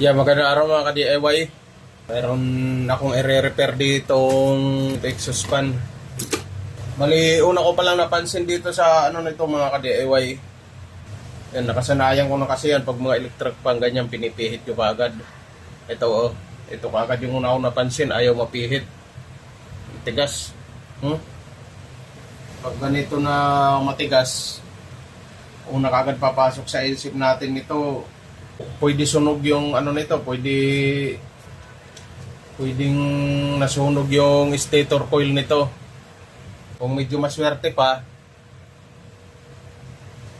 Yeah, magandang araw mga ka-DIY. Meron akong i-repair ditong exhaust fan. Mali, una ko palang napansin dito sa ano nito mga ka-DIY. Yan, nakasanayan ko na kasi yan pag mga electric fan ganyan pinipihit ko agad. Ito oh, ito kagad yung una ko napansin, ayaw mapihit. Tigas. Hmm? Pag ganito na matigas, una kagad papasok sa isip natin nito, pwede sunog yung ano nito, pwede pwedeng nasunog yung stator coil nito. Kung medyo maswerte pa,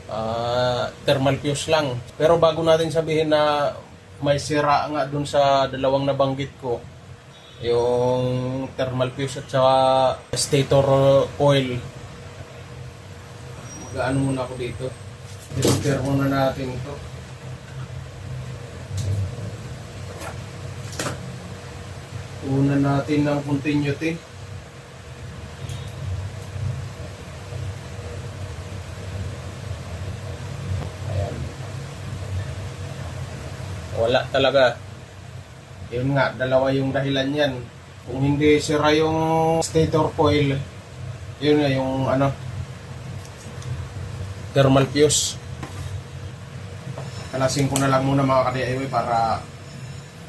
ah, thermal fuse lang. Pero bago natin sabihin na may sira nga dun sa dalawang nabanggit ko, yung thermal fuse at saka stator coil. Mag-ano muna ako dito. I-repair muna natin ito. Una natin ng continuity. Ayan. Wala talaga. Yun nga, dalawa yung dahilan yan. Kung hindi sira yung stator coil, yun nga yung ano, thermal fuse. Kalasin ko na lang muna mga ka-DIY para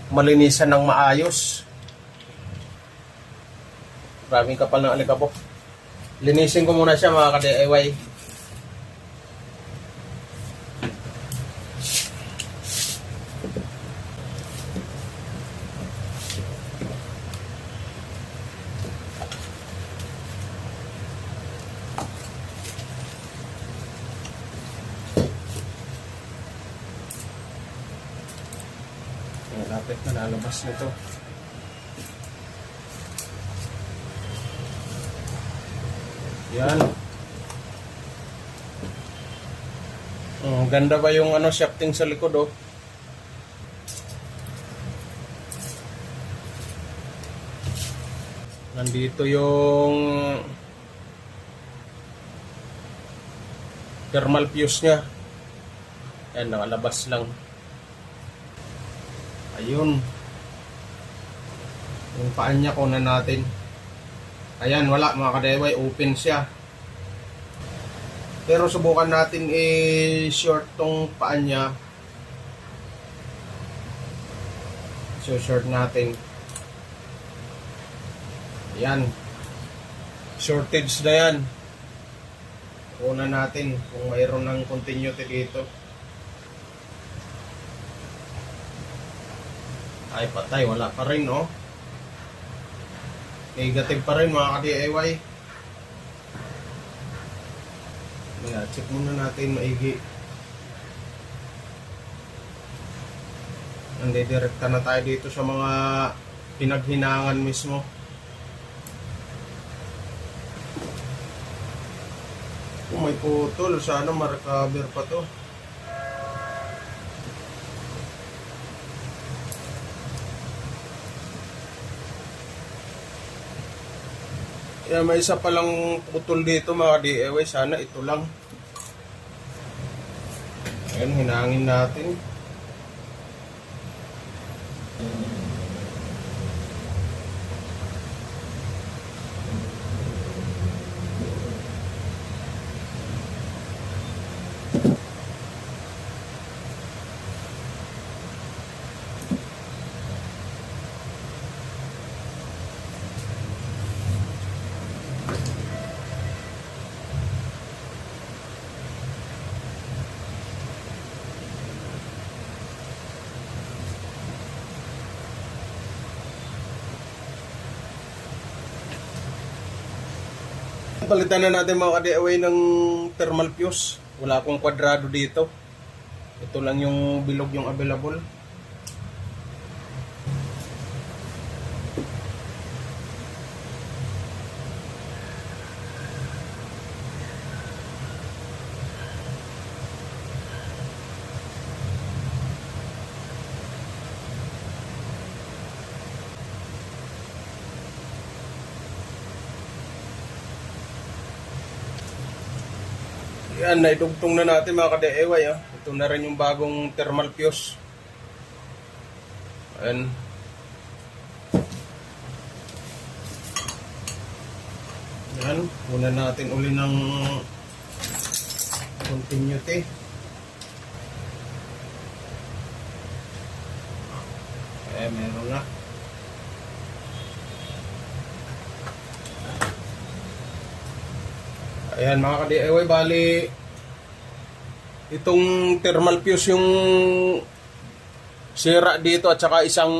malinisan ng maayos. Maraming kapal ng alikabok. Linisin ko muna siya mga ka-DIY. Ayan, Lapit na lalabas. Yan. Oh, ganda ba yung ano shafting sa likod oh? Nandito yung thermal fuse niya. Yan, nakalabas lang. Ayun. Yung paan niya kunan natin. Ayan, wala mga kadeway, open siya. Pero subukan natin i-short tong paan niya. So, short natin. Ayan. Shortage na yan. Una natin kung mayroon ng continuity dito. Ay, patay. Wala pa rin, no? Negative pa rin, mga ka-DIY. Kaya, check muna natin maigi. Nandidirekta na tayo dito sa mga pinaghinangan mismo. Kung may putol, sana ma-recover pa to. Kaya may isa palang putol dito mga DIY. Sana ito lang. Ayan, hinangin natin. Palitan na natin mga ka-DIY ng thermal fuse. Wala akong kwadrado dito. Ito lang yung bilog yung available. Yan, naidugtong na natin mga ka-DIY. Ah. Ito na rin yung bagong thermal fuse. Ayan. Yan, una natin uli ng continuity. Eh, meron na. Ayan mga ka-DIY, bali itong thermal fuse yung sira dito at saka isang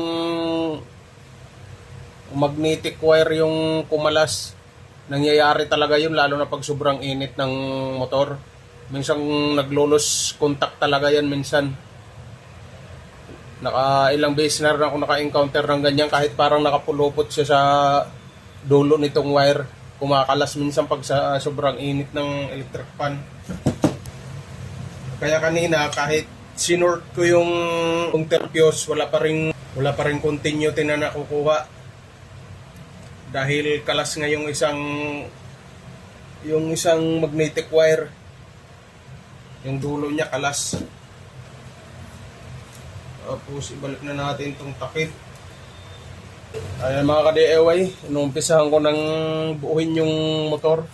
magnetic wire yung kumalas. Nangyayari talaga yun lalo na pag sobrang init ng motor. Minsan naglulos contact talaga yan minsan. Naka ilang beses na rin ako naka-encounter ng ganyan kahit parang nakapulupot siya sa dulo nitong wire. Kumakalas minsan pag sa sobrang init ng electric fan. Kaya kanina kahit sinort ko yung interfuse, wala pa rin wala pa rin continuity na nakukuha. Dahil kalas nga yung isang yung isang magnetic wire. Yung dulo niya kalas. Tapos ibalik na natin tong takip. Ayan mga ka-DIY, inumpisahan ko ng buuhin yung motor.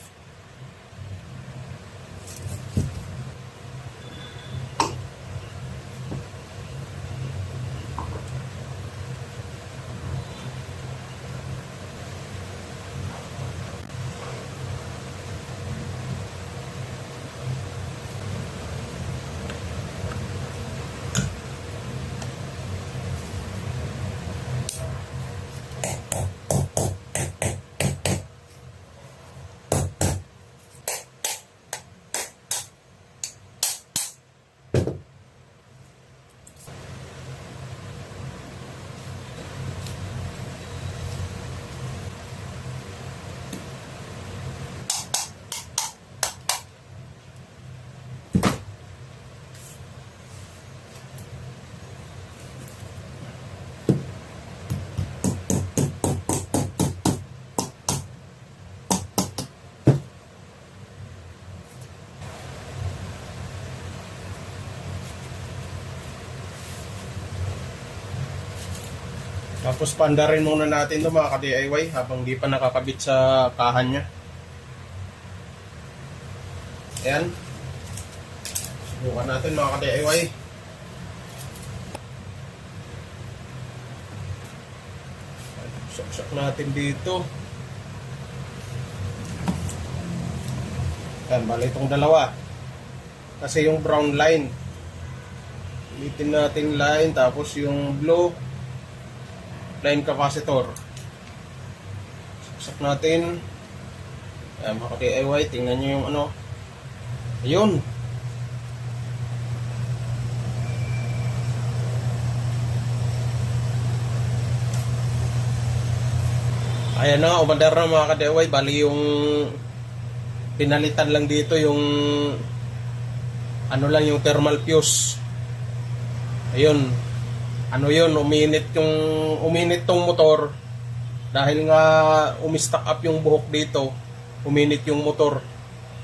Tapos pandarin muna natin to mga ka-DIY habang di pa nakakabit sa kahan niya. Ayan. Subukan natin mga ka-DIY. Saksak natin dito. Ayan, bali itong dalawa. Kasi yung brown line. Ulitin natin line, tapos yung blue line capacitor. Saksak natin. Ayan, mga DIY, tingnan nyo yung ano. Ayun. Ayan na, umandar na mga ka-DIY. Bali yung pinalitan lang dito yung ano lang yung thermal fuse. Ayun, ano yun, uminit yung uminit tong motor dahil nga umistock up yung buhok dito, uminit yung motor.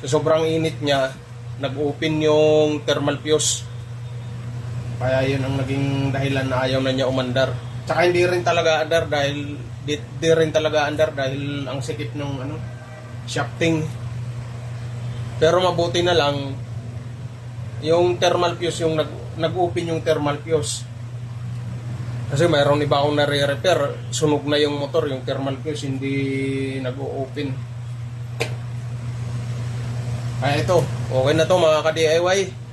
So sobrang init niya, nag-open yung thermal fuse. Kaya yun ang naging dahilan na ayaw na niya umandar. Tsaka hindi rin talaga andar dahil di, di rin talaga andar dahil ang sikip ng ano shafting. Pero mabuti na lang yung thermal fuse yung nag nag-open yung thermal fuse. Kasi mayroon iba akong nare-repair, sunog na yung motor, yung thermal fuse hindi nag-open. Kaya ito, okay na to mga ka-DIY.